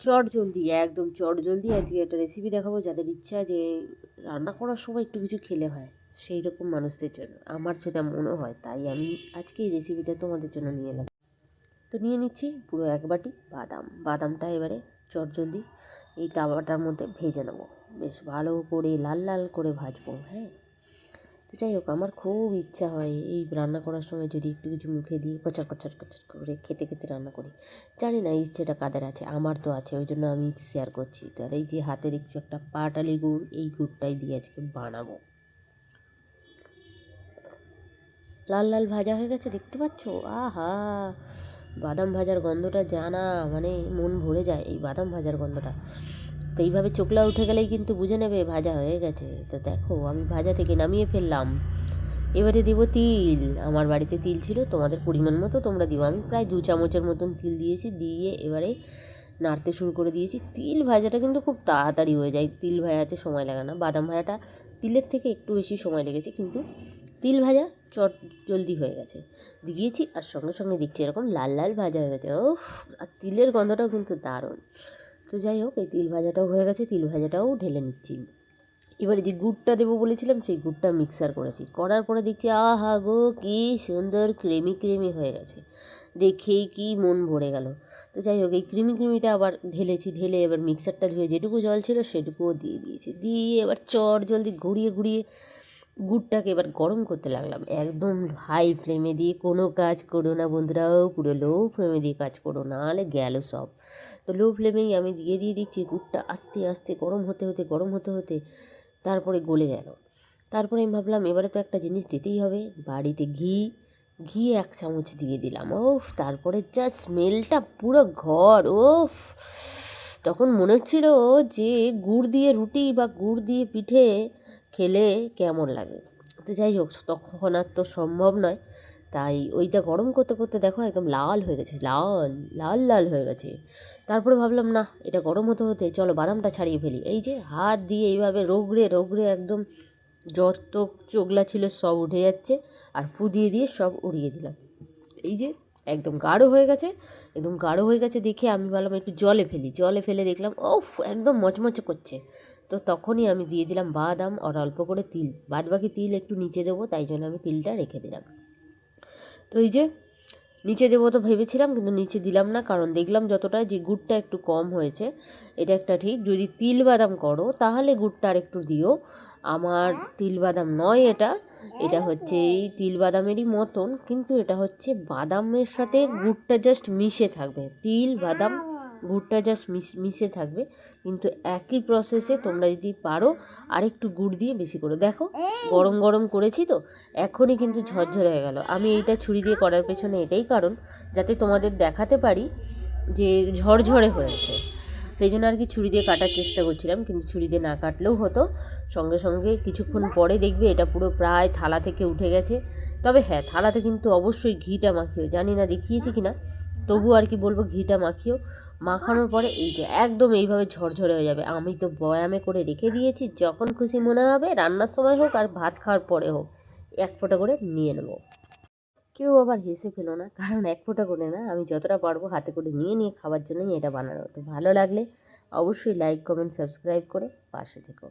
চট জলদি, একদম চট জলদি আজকে একটা রেসিপি দেখাবো যাদের ইচ্ছা যে রান্না করার সময় একটু কিছু খেলে হয় সেই রকম মানুষদের জন্য। আমার সেটা মনে হয়, তাই আমি আজকে এই রেসিপিটা তোমাদের জন্য নিয়ে এলাম। তো নিয়ে নিচ্ছি পুরো এক বাটি বাদাম। বাদামটা এবারে চট জলদি এই তাওয়াটার মধ্যে ভেজে নেব। বেশ ভালো করে লাল লাল করে ভাজবো হ্যাঁ? তো যাই হোক, আমার খুব ইচ্ছা হয় এই রান্না করার সময় যদি একটু কিছু মুখে দিয়ে কচার কচার কচার করে খেতে খেতে রান্না করি। জানি না ইচ্ছেটা কাদের আছে, আমার তো আছে, ওই জন্য আমি শেয়ার করছি। তার এই যে হাতের একটু একটা পাটালি গুড় এই গুড়টাই দিয়ে আজকে বানাবো। লাল লাল ভাজা হয়ে গেছে, দেখতে পাচ্ছ? আহা! বাদাম ভাজার গন্ধটা জানা মানে মন ভরে যায় এই বাদাম ভাজার গন্ধটা। তো এইভাবে চোখলা উঠে গেলেই কিন্তু বুঝে নেবে ভাজা হয়ে গেছে। তো দেখো, আমি ভাজা থেকে নামিয়ে ফেললাম। এবারে দিব তিল। আমার বাড়িতে তিল ছিল, তোমাদের পরিমাণ মতো তোমরা দিও। আমি প্রায় দু চামচের মতন তিল দিয়েছি, দিয়ে এবারে নাড়তে শুরু করে দিয়েছি। তিল ভাজাটা কিন্তু খুব তাড়াতাড়ি হয়ে যায়। তিল ভাজাতে সময় লাগে না। বাদাম ভাজাটা তিলের থেকে একটু বেশি সময় লেগেছে, কিন্তু তিল ভাজা চট জলদি হয়ে গেছে। দিয়েছি আর সঙ্গে সঙ্গে দেখছি এরকম লাল লাল ভাজা হয়ে গেছে। ও আর তিলের গন্ধটাও কিন্তু দারুণ। তো যাই হোক, এই তিল ভাজাটাও হয়ে গেছে, তিল ভাজাটাও ঢেলে নিচ্ছি। এবারে যে গুড়টা দেবো বলেছিলাম, সেই গুড়টা মিক্সার করেছি। করার পরে দেখছি, আহা গো, কি সুন্দর ক্রিমি ক্রিমি হয়ে গেছে। দেখেই কি মন ভরে গেল। তো যাই হোক, এই ক্রিমি ক্রিমিটা আবার ঢেলেছি, ঢেলে এবার মিক্সারটা ধুয়ে যেটুকু জল ছিল সেটুকুও দিয়ে দিয়েছি। দিয়ে এবার চট জলদি ঘুরিয়ে ঘুরিয়ে গুড়টাকে এবার গরম করতে লাগলাম। একদম হাই ফ্লেমে দিয়ে কোনো কাজ করো না বন্ধুরাও পুরো লো ফ্লেমে দিয়ে কাজ করো, নাহলে গেল সব। তো লো ফ্লেমেই আমি দিয়ে দিয়ে দিচ্ছি, গুড়টা আস্তে আস্তে গরম হতে হতে, গরম হতে হতে তারপরে গলে গেল। তারপরে আমি ভাবলাম, এবারে তো একটা জিনিস দিতেই হবে। বাড়িতে ঘি ঘি এক চামচ দিয়ে দিলাম। ওফ, তারপরে যা স্মেলটা পুরো ঘর, ওফ। তখন মনে হচ্ছিল যে গুড় দিয়ে রুটি বা গুড় দিয়ে পিঠে খেলে কেমন লাগে। তো যাই হোক, তখন আর তো সম্ভব নয়। তাই ওইটা গরম করতে করতে দেখো একদম লাল হয়ে গেছে, লাল লাল লাল হয়ে গেছে। তারপরে ভাবলাম, না, এটা গরম হতে হতে চলো বাদামটা ছাড়িয়ে ফেলি। এই যে হাত দিয়ে এইভাবে রোগড়ে রোগড়ে একদম যত চোগলা ছিল সব উঠে যাচ্ছে আর ফু দিয়ে দিয়ে সব উড়িয়ে দিলাম। এই যে একদম গাঢ় হয়ে গেছে, একদম গাঢ় হয়ে গেছে দেখে আমি ভাবলাম একটু জলে ফেলি। জলে ফেলে দেখলাম ও একদম মচমচে করছে। তো তখনই আমি দিয়ে দিলাম বাদাম, আর অল্প করে তিল বাদ বাকি তিল একটু নিচে দেবো, তাই জন্য আমি তিলটা রেখে দিলাম। তো এই যে নিচে দেবো তো ভেবেছিলাম, কিন্তু নিচে দিলাম না, কারণ দেখলাম যতটা যে গুড়টা একটু কম হয়েছে, এটা একটা ঠিক। যদি তিল বাদাম করো, তাহলে গুড়টা আর একটু দিও। আমার তিল বাদাম নয় এটা এটা হচ্ছে এই তিল বাদামেরই মতন, কিন্তু এটা হচ্ছে বাদামের সাথে গুড়টা জাস্ট মিশে থাকবে। তিল, বাদাম গুড়টা জাস্ট মিশে থাকবে। কিন্তু একই প্রসেসে তোমরা যদি পারো, আরেকটু গুড় দিয়ে বেশি করে। দেখো, গরম গরম করেছি তো, এখনই কিন্তু ঝরঝরে হয়ে গেল। আমি এইটা ছুরি দিয়ে করার পেছনে এটাই কারণ, যাতে তোমাদের দেখাতে পারি যে ঝরঝরে হয়েছে। সেই জন্য আর কি ছুরি দিয়ে কাটার চেষ্টা করছিলাম, কিন্তু ছুরি দিয়ে না কাটলেও হতো। সঙ্গে সঙ্গে কিছুক্ষণ পরে দেখবে এটা পুরো প্রায় থালা থেকে উঠে গেছে। তবে হ্যাঁ থালাতে কিন্তু অবশ্যই ঘিটা মাখিও। জানি না দেখিয়েছি কিনা তবু আর কি বলব, ঘিটা মাখিও। মাখানোর পরে এই যে একদম এইভাবে ঝরঝরে হয়ে যাবে। আমি তো বয়ামে করে রেখে দিয়েছি, যখন খুশি মনে হবে রান্নার সময় হোক আর ভাত খাওয়ার পরে হোক, এক ফোঁটা করে নিয়ে নেব। কেউ আবার হেসে ফেল না, কারণ এক ফোঁটা করে না, আমি যতটা পারব হাতে করে নিয়ে নিয়ে খাবার জন্যই এটা বানানো। তো ভালো লাগলে অবশ্যই লাইক কমেন্ট সাবস্ক্রাইব করে পাশে থেকো।